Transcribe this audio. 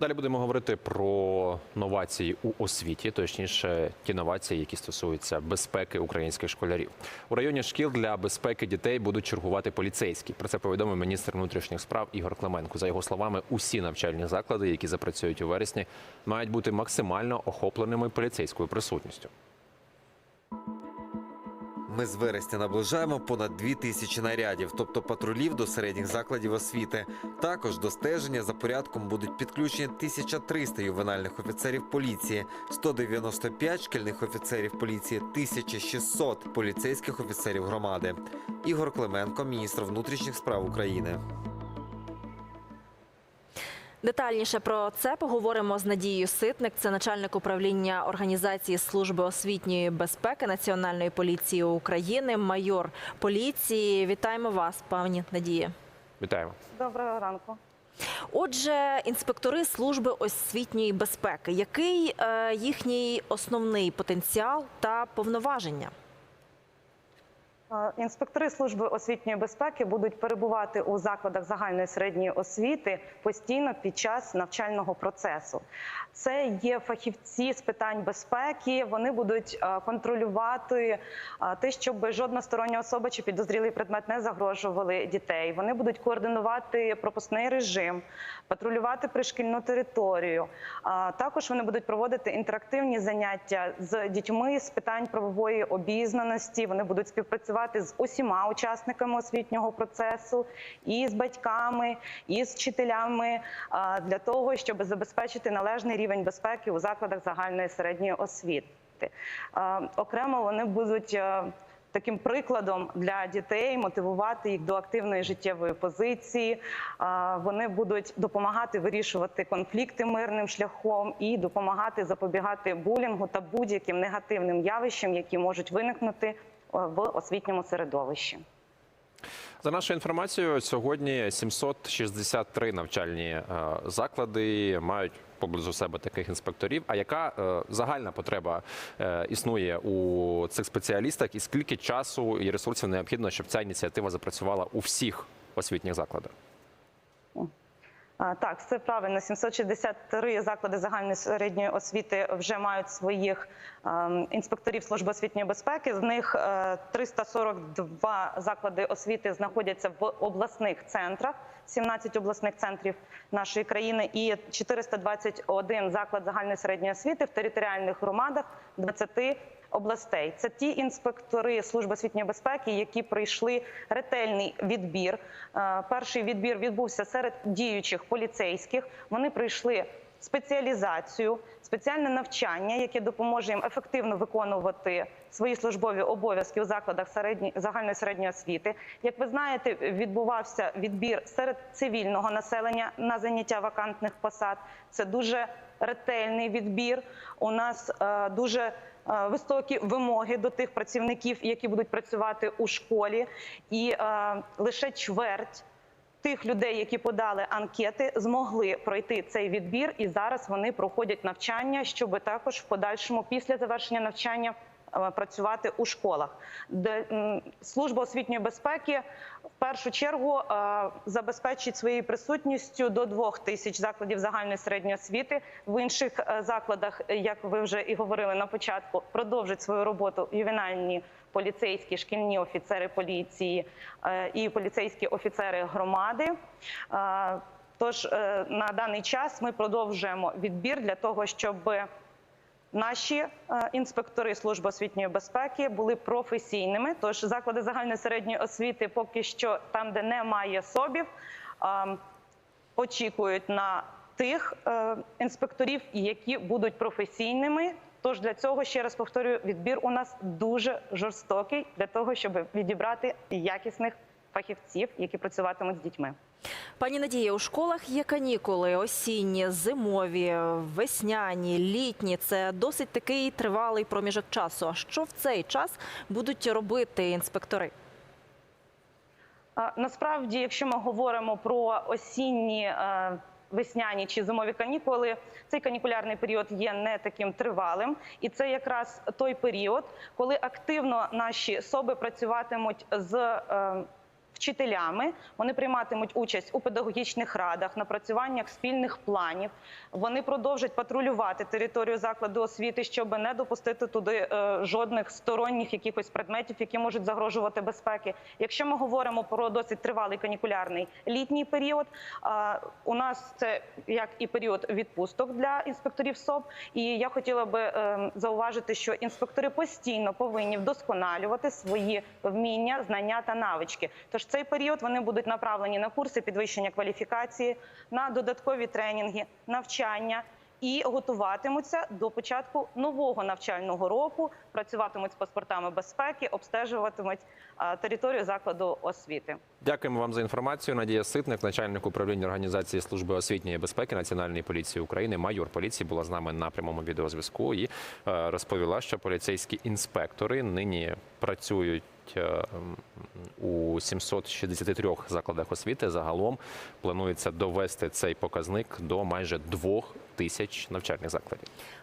Далі будемо говорити про новації у освіті, точніше, ті новації, які стосуються безпеки українських школярів. У районі шкіл для безпеки дітей будуть чергувати поліцейські. Про це повідомив міністр внутрішніх справ Ігор Клименко. За його словами, усі навчальні заклади, які запрацюють у вересні, мають бути максимально охопленими поліцейською присутністю. Ми з вересня наближаємо понад дві тисячі нарядів, тобто патрулів до середніх закладів освіти. Також до стеження за порядком будуть підключені 1300 ювенальних офіцерів поліції, 195 шкільних офіцерів поліції, 1600 поліцейських офіцерів громади. Ігор Клименко, міністр внутрішніх справ України. Детальніше про це поговоримо з Надією Ситник, це начальник управління організації служби освітньої безпеки Національної поліції України, майор поліції. Вітаємо вас, пані Надія. Вітаємо. Доброго ранку. Отже, інспектори служби освітньої безпеки. Який е, їхній основний потенціал та повноваження? Е, Інспектори служби освітньої безпеки будуть перебувати у закладах загальної середньої освіти постійно під час навчального процесу. Це є фахівці з питань безпеки. Вони будуть е, контролювати е, те, щоб жодна стороння особа чи підозрілий предмет не загрожували дітей. Вони будуть координувати пропускний режим, патрулювати пришкільну територію. Також вони будуть проводити інтерактивні заняття з дітьми з питань правової обізнаності. Вони будуть співпрацювати з усіма учасниками освітнього процесу, і з батьками, і з вчителями для того, щоб забезпечити належний рівень безпеки у закладах загальної середньої освіти. Окремо вони будуть. е, Таким прикладом для дітей мотивувати їх до активної життєвої позиції. Вони будуть допомагати вирішувати конфлікти мирним шляхом і допомагати запобігати булінгу та будь-яким негативним явищам, які можуть виникнути е, в освітньому середовищі. За нашою інформацією, сьогодні 763 навчальні е, заклади мають поблизу себе таких інспекторів. А яка е, загальна потреба е, існує у цих спеціалістах, і скільки часу і ресурсів необхідно, щоб ця ініціатива запрацювала у всіх освітніх закладах? Так, це правильно. 763 заклади загальної середньої освіти вже мають своїх ем, інспекторів служби освітньої безпеки. З них е, 342 заклади освіти знаходяться в обласних центрах. 17 обласних центрів нашої країни і 421 заклад загальної середньої освіти в територіальних громадах 20 областей. Це ті інспектори служби освітньої безпеки, які пройшли ретельний відбір. Е, Перший відбір відбувся серед діючих поліцейських. Вони пройшли спеціалізацію, спеціальне навчання, яке допоможе їм ефективно виконувати свої службові обов'язки у закладах середньої загальної середньої освіти. Як ви знаєте, відбувався відбір серед цивільного населення на заняття вакантних посад. Це дуже ретельний відбір. У нас е, дуже е, високі вимоги до тих працівників, які будуть працювати у школі, і е, лише чверть тих людей, які подали анкети, змогли пройти цей відбір, і зараз вони проходять навчання, щоб також в подальшому, після завершення навчання, працювати у школах. Де служба освітньої безпеки в першу чергу е, забезпечить своєю присутністю до двох тисяч закладів загальної середньої освіти. В інших е, закладах, е, як ви вже і говорили на початку, продовжить свою роботу ювенальні поліцейські шкільні офіцери поліції е, і поліцейські офіцери громади. Е, Тож е, на даний час ми продовжуємо відбір для того, щоб наші е, інспектори служби освітньої безпеки були професійними. Тож заклади загальної середньої освіти поки що там, де немає собів, е, очікують на тих е, інспекторів, які будуть професійними. Тож для цього ще раз повторюю, відбір у нас дуже жорстокий для того, щоб відібрати якісних фахівців, які працюватимуть з дітьми. Пані Надія, у школах є канікули осінні, зимові, весняні, літні. Це досить такий тривалий проміжок часу. А що в цей час будуть робити інспектори? Насправді, якщо ми говоримо про осінні, е, весняні чи зимові канікули, цей канікулярний період є не таким тривалим, і це якраз той період, коли активно наші соби працюватимуть з е, вчителями. Вони прийматимуть участь у педагогічних радах, напрацюваннях спільних планів. Вони продовжать патрулювати територію закладу освіти, щоб не допустити туди е, жодних сторонніх якихось предметів, які можуть загрожувати безпеки. Якщо ми говоримо про досить тривалий канікулярний літній період, у нас це як і період відпусток для інспекторів СОП. І я хотіла би е, зауважити, що інспектори постійно повинні вдосконалювати свої вміння, знання та навички. Тож цей період вони будуть направлені на курси підвищення кваліфікації, на додаткові тренінги, навчання. І готуватимуться до початку нового навчального року, працюватимуть з паспортами безпеки, обстежуватимуть територію закладу освіти. Дякуємо вам за інформацію. Надія Ситник, начальник управління організації служби освітньої безпеки Національної поліції України, майор поліції, була з нами на прямому відеозв'язку і е, розповіла, що поліцейські інспектори нині працюють. Е, У 763 закладах освіти загалом планується довести цей показник до майже двох тисяч навчальних закладів.